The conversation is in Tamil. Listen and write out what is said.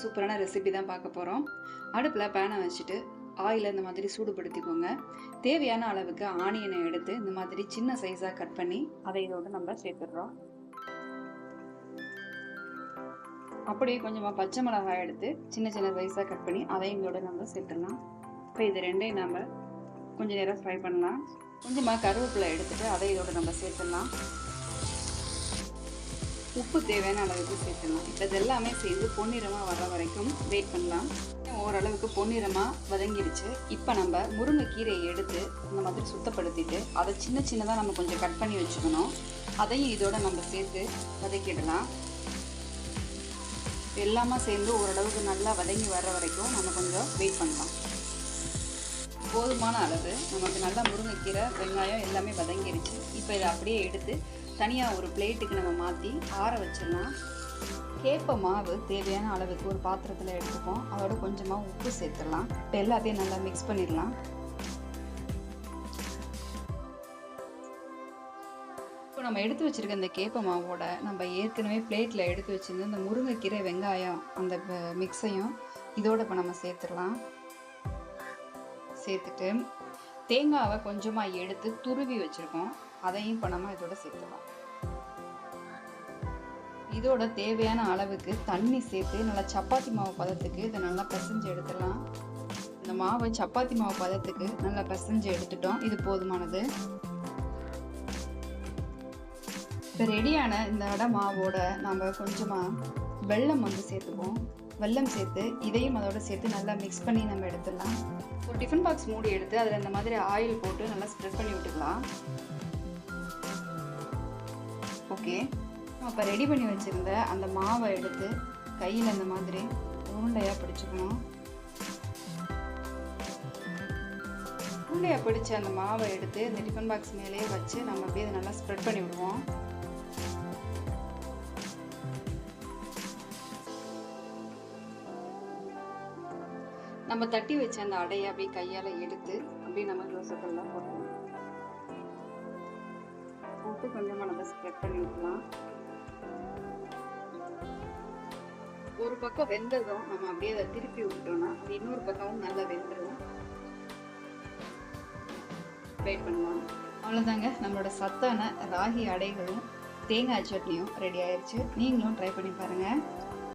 சூப்பரான ரெசிபி தான் பார்க்க போகிறோம் அடுப்பில் பேனை வச்சுட்டு ஆயிலை இந்த மாதிரி சூடுபடுத்திக்கோங்க. தேவையான அளவுக்கு ஆனியனை எடுத்து இந்த மாதிரி சின்ன சைஸாக கட் பண்ணி அதை இதோடு நம்ம சேர்த்துடுறோம். அப்படியே கொஞ்சமாக பச்சை மிளகாய் எடுத்து சின்ன சின்ன சைஸாக கட் பண்ணி அதையும் இதோட நம்ம சேர்த்துடலாம். இப்போ இது ரெண்டையும் நம்ம கொஞ்சம் நேரம் ஃப்ரை பண்ணலாம். கொஞ்சமாக கருவேப்பிலை எடுத்துகிட்டு அதை இதோட நம்ம சேர்த்துடலாம். உப்பு தேவையான அளவுக்கு சேர்த்துடலாம் இப்போ இதெல்லாமே சேர்த்து சேர்ந்து பொன்னிறமாக வர வரைக்கும் வெயிட் பண்ணலாம். ஓரளவுக்கு பொன்னிறமாக வதங்கிடுச்சு. இப்போ நம்ம முருங்கைக்கீரையை எடுத்து இந்த மாதிரி சுத்தப்படுத்திட்டு அதை சின்ன சின்னதாக நம்ம கொஞ்சம் கட் பண்ணி வச்சுக்கணும். அதையும் இதோட நம்ம சேர்த்து வதக்கிடலாம். எல்லாமே சேர்ந்து ஓரளவுக்கு நல்லா வதங்கி வர்ற வரைக்கும் நம்ம கொஞ்சம் வெயிட் பண்ணலாம். போதுமான அளவு நமக்கு நல்லா முருங்கைக்கீரை வெங்காயம் எல்லாமே வதங்கிடுச்சு. இப்போ இதை அப்படியே எடுத்து தனியாக ஒரு பிளேட்டுக்கு நம்ம மாற்றி ஆற வச்சிடலாம். கேப்ப மாவு தேவையான அளவுக்கு ஒரு பாத்திரத்தில் எடுத்துப்போம். அதோட கொஞ்சமாக உப்பு சேர்த்துடலாம். இப்போ எல்லாத்தையும் நல்லா மிக்ஸ் பண்ணிடலாம். இப்போ நம்ம எடுத்து வச்சிருக்க இந்த கேப்ப மாவோட நம்ம ஏற்கனவே பிளேட்டில் எடுத்து வச்சுருந்த இந்த முருங்கைக்கீரை வெங்காயம் அந்த மிக்ஸையும் இதோட இப்போ நம்ம சேர்த்துடலாம். சேர்த்துட்டு தேங்காவை கொஞ்சமாக எடுத்து துருவி வச்சுருக்கோம். அதையும் இப்போ நம்ம இதோட சேர்த்துக்கலாம். இதோட தேவையான அளவுக்கு தண்ணி சேர்த்து நல்லா சப்பாத்தி மாவு பதத்துக்கு இதை நல்லா பிசைஞ்சு எடுத்துடலாம். இந்த மாவை சப்பாத்தி மாவு பதத்துக்கு நல்லா பிசைஞ்சு எடுத்துட்டோம். இது போதுமானது. இப்போ ரெடியான இந்த அடை மாவோட நம்ம கொஞ்சமாக வெல்லம் வந்து சேர்த்துக்குவோம். வெல்லம் சேர்த்து இதையும் அதோட சேர்த்து நல்லா மிக்ஸ் பண்ணி நம்ம எடுத்துடலாம். ஒரு டிஃபன் பாக்ஸ் மூடி எடுத்து அதில் இந்த மாதிரி ஆயில் போட்டு நல்லா ஸ்ப்ரெட் பண்ணி விட்டுக்கலாம். ஓகே அப்போ ரெடி பண்ணி வச்சுருந்த அந்த மாவை எடுத்து கையில் இந்த மாதிரி உருண்டையாக பிடிச்சிக்கணும். உருண்டையாக பிடிச்ச அந்த மாவை எடுத்து இந்த டிஃபன் பாக்ஸ் மேலேயே வச்சு நம்ம அப்படியே நல்லா ஸ்ப்ரெட் பண்ணி விடுவோம். நம்ம தட்டி வச்ச அந்த அடையை அப்படியே கையால் எடுத்து அப்படியே நம்ம தோசைக்கல்லாம் போடணும் போட்டு கொஞ்சமாக நம்ம ஸ்ப்ரெட் பண்ணி விடலாம் ஒரு பக்கம் வெந்ததும் நம்ம அப்படியே அதை திருப்பி விட்டோம்னா அது இன்னொரு பக்கமும் நல்லா வெந்துடும் வெயிட் பண்ணலாம் அவ்வளோதாங்க நம்மளோட சத்தான ராகி அடைகளும் தேங்காய் சட்னியும் ரெடி ஆயிடுச்சு நீங்களும் ட்ரை பண்ணி பாருங்கள்